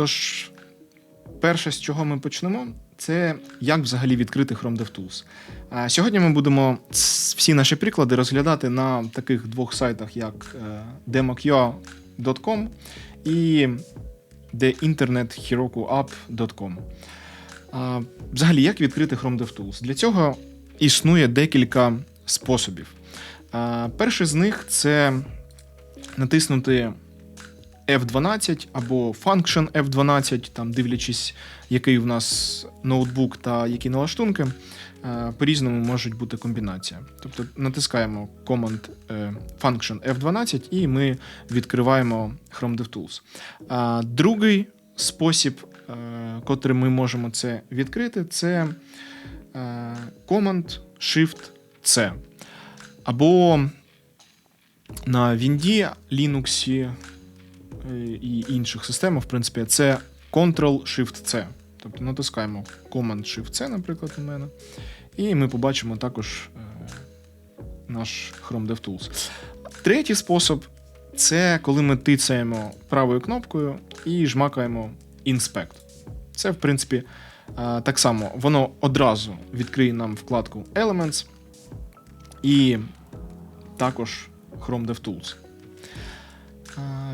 Тож, перше, з чого ми почнемо, це як взагалі відкрити Chrome DevTools. Сьогодні ми будемо всі наші приклади розглядати на таких двох сайтах, як е, demoqia.com і theinternetherokuapp.com. Взагалі, як відкрити Chrome DevTools? Для цього існує декілька способів. А, Перший з них це натиснути F12 або Function F12, там дивлячись, який в нас ноутбук та які налаштунки. Е, По-різному можуть бути комбінація. Тобто натискаємо Command е, Function F12 і ми відкриваємо Chrome DevTools. Другий спосіб, е, котрим ми можемо це відкрити, це Command Shift C. Або на Windows, Linux і інших системах, в принципі, це Ctrl-Shift-C. Тобто натискаємо Command-Shift-C, наприклад, у мене. І ми побачимо також е, наш Chrome DevTools. Третій спосіб це коли ми тицяємо правою кнопкою і жмакаємо Inspect. Це, в принципі, е, так само воно одразу відкриє нам вкладку Elements і також Chrome DevTools.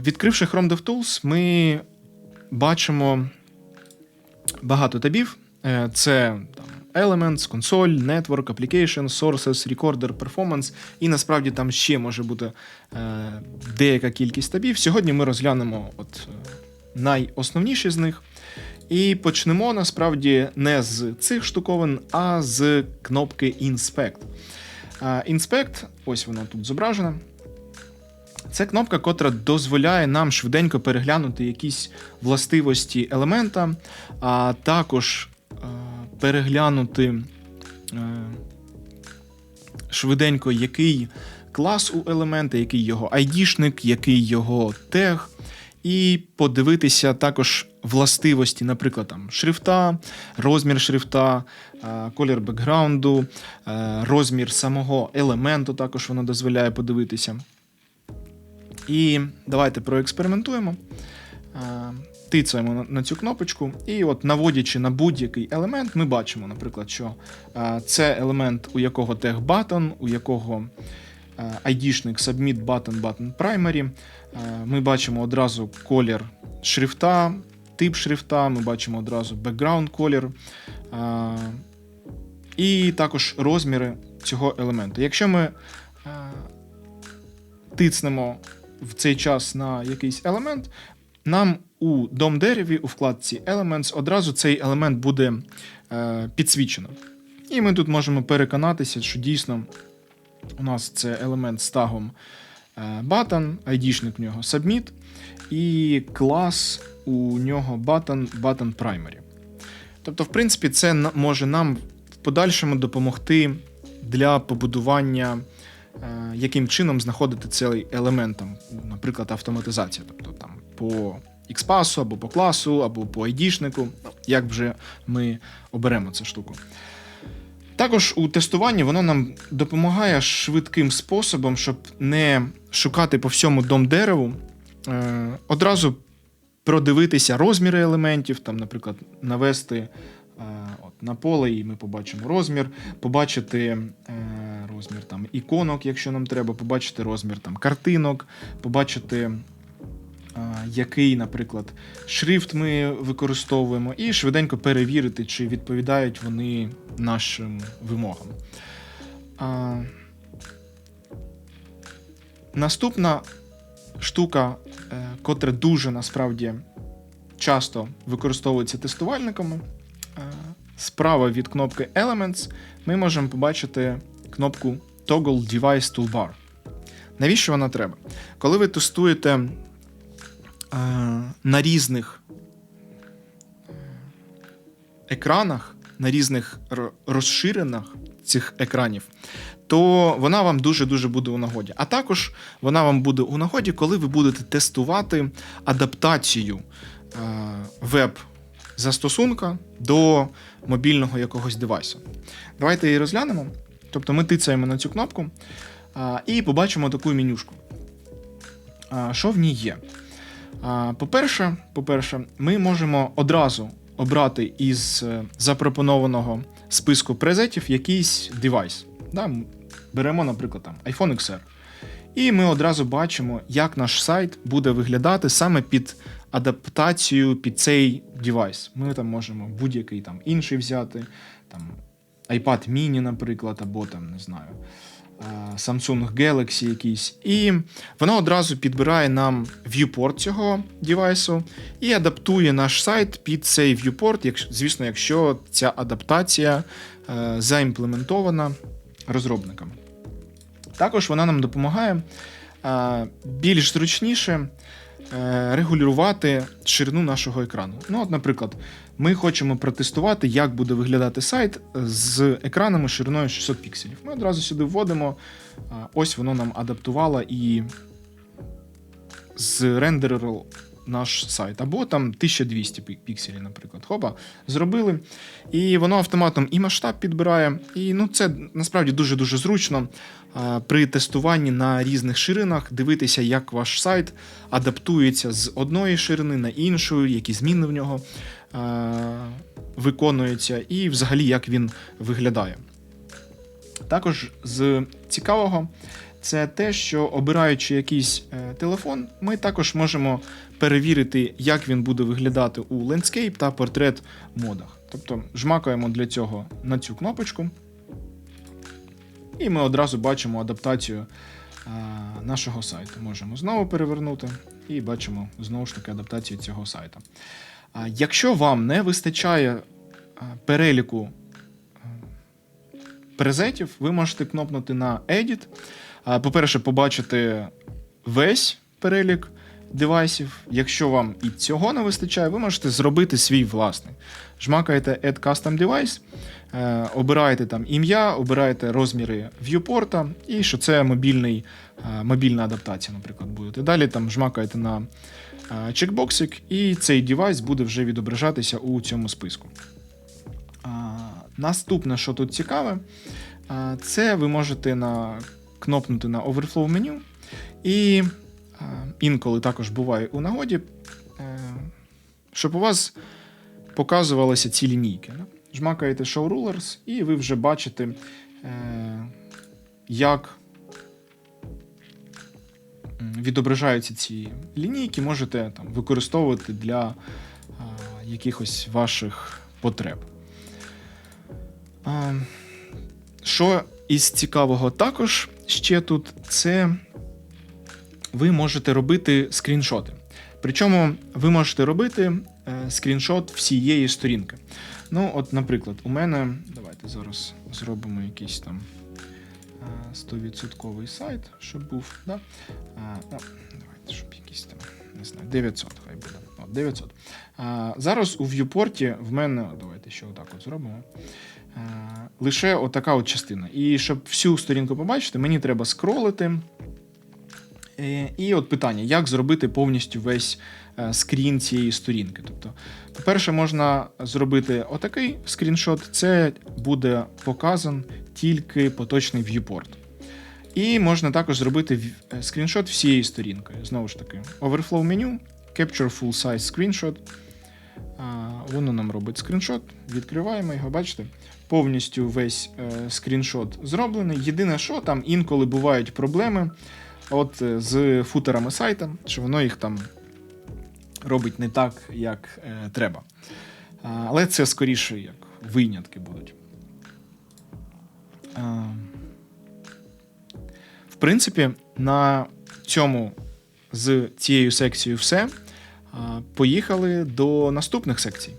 Відкривши Chrome DevTools, ми бачимо багато табів. Е, Це там, Elements, Console, Network, Application, Sources, Recorder, Performance, і насправді там ще може бути е, деяка кількість табів. Сьогодні ми розглянемо от, е, найосновніші з них. І почнемо насправді не з цих штуковин, а з кнопки Inspect. Inspect, ось вона тут зображена. Це кнопка, котра дозволяє нам швиденько переглянути якісь властивості елемента, а також е, переглянути е, швиденько, який клас у елемента, який його айдішник, який його тег, і подивитися також властивості, наприклад, там, шрифта, розмір шрифта, е, колір бекграунду, розмір самого елементу також воно дозволяє подивитися. І давайте проекспериментуємо. Е, Тицяємо на- цю кнопочку, і от наводячи на будь-який елемент, ми бачимо, наприклад, що е, це елемент, у якого тег button, у якого е, ID-шник submit button, button primary. Е, Ми бачимо одразу колір шрифта, тип шрифта, ми бачимо одразу background колір. е, І також розміри цього елементу. Якщо ми е, тицнемо в цей час на якийсь елемент, нам у дом-дереві у вкладці Elements одразу цей елемент буде е, підсвічено. І ми тут можемо переконатися, що дійсно у нас це елемент з тагом е, button, ID-шник в нього submit, і клас у нього button, button primary. Тобто, в принципі, це може нам в подальшому допомогти для побудування яким чином знаходити цей елемент, там, наприклад, автоматизація. Тобто там по XPath, або по класу, або по ID-шнику, як вже ми оберемо цю штуку. Також у тестуванні воно нам допомагає швидким способом, щоб не шукати по всьому дом-дереву, е, одразу продивитися розміри елементів, там, наприклад, навести е, на поле, і ми побачимо розмір, побачити е, розмір там, іконок, якщо нам треба, побачити розмір там, картинок, побачити, е, який, наприклад, шрифт ми використовуємо, і швиденько перевірити, чи відповідають вони нашим вимогам. А, наступна штука, е, котра дуже насправді часто використовується тестувальниками. Е, Справа від кнопки Elements ми можемо побачити кнопку Toggle Device Toolbar. Навіщо вона треба? Коли ви тестуєте е, на різних екранах, на різних р- розширеннях цих екранів, то вона вам дуже-дуже буде у нагоді. А також вона вам буде у нагоді, коли ви будете тестувати адаптацію е, веб-застосунка до мобільного якогось девайсу. Давайте її розглянемо. Тобто ми тицяємо на цю кнопку і побачимо таку менюшку. Що в ній є? По-перше, по-перше, ми можемо одразу обрати із е, запропонованого списку презетів якийсь девайс. Да? Беремо, наприклад, там iPhone XR. І ми одразу бачимо, як наш сайт буде виглядати саме під адаптацію під цей девайс. Ми там можемо будь-який там інший взяти, там iPad mini, наприклад, або там, не знаю, е, Samsung Galaxy якийсь. І воно одразу підбирає нам viewport цього девайсу і адаптує наш сайт під цей viewport, якщо, звісно, якщо ця адаптація е, заімплементована розробниками. Також вона нам допомагає е, більш зручніше регулювати ширину нашого екрану. Ну, от, наприклад, ми хочемо протестувати, як буде виглядати сайт з екранами шириною 600 пікселів. Ми одразу сюди вводимо, ось воно нам адаптувало і зрендерило наш сайт. Або там 1200 пі- пікселів, наприклад. Хопа, зробили. І воно автоматом і масштаб підбирає. І ну, це насправді дуже-дуже зручно при тестуванні на різних ширинах дивитися, як ваш сайт адаптується з одної ширини на іншу, які зміни в нього виконуються, і взагалі як він виглядає. Також з цікавого це те, що обираючи якийсь е, телефон, ми також можемо перевірити, як він буде виглядати у Landscape та портрет модах. Тобто жмакаємо для цього на цю кнопочку, і ми одразу бачимо адаптацію е, нашого сайту. Можемо знову перевернути і бачимо знову ж таки адаптацію цього сайту. Якщо вам не вистачає е, переліку презетів, ви можете кнопнути на Edit. По-перше, побачити весь перелік девайсів. Якщо вам і цього не вистачає, ви можете зробити свій власний. Жмакаєте Add Custom Device, е, обираєте там ім'я, обираєте розміри viewport, і що це мобільний, е, мобільна адаптація, наприклад, буде. Далі там жмакаєте на е, чекбоксик, і цей девайс буде вже відображатися у цьому списку. Наступне, що тут цікаве, це ви можете на, кнопнути на Overflow меню, і а, інколи також буває у нагоді, е, щоб у вас показувалися ці лінійки. Жмакаєте Show Rulers, і ви вже бачите, е, як відображаються ці лінійки, можете там, використовувати для якихось ваших потреб. Що із цікавого також ще тут, це ви можете робити скріншоти. Причому ви можете робити е, скріншот всієї сторінки. Ну, от, наприклад, у мене. Давайте зараз зробимо якийсь там е, 100% сайт, щоб був. Да? А, ну, давайте, щоб якийсь там, не знаю, 900 хай буде. От, 900. А, зараз у viewport в мене, давайте ще отак от зробимо. А, лише отака от частина. І щоб всю сторінку побачити, мені треба скролити. Е, І от питання: як зробити повністю весь е, скрін цієї сторінки? Тобто, по-перше, можна зробити отакий скріншот, це буде показан тільки поточний viewport. І можна також зробити е, скріншот всієї сторінки. Знову ж таки, Overflow меню, Capture Full Size Screenshot. Воно нам робить скріншот, відкриваємо його, бачите, повністю весь е, скріншот зроблений. Єдине, що там інколи бувають проблеми от е, з футерами сайта, що воно їх там робить не так, як е, треба. Але це скоріше як винятки будуть. В принципі, на цьому з цією секцією все. Поїхали до наступних секцій.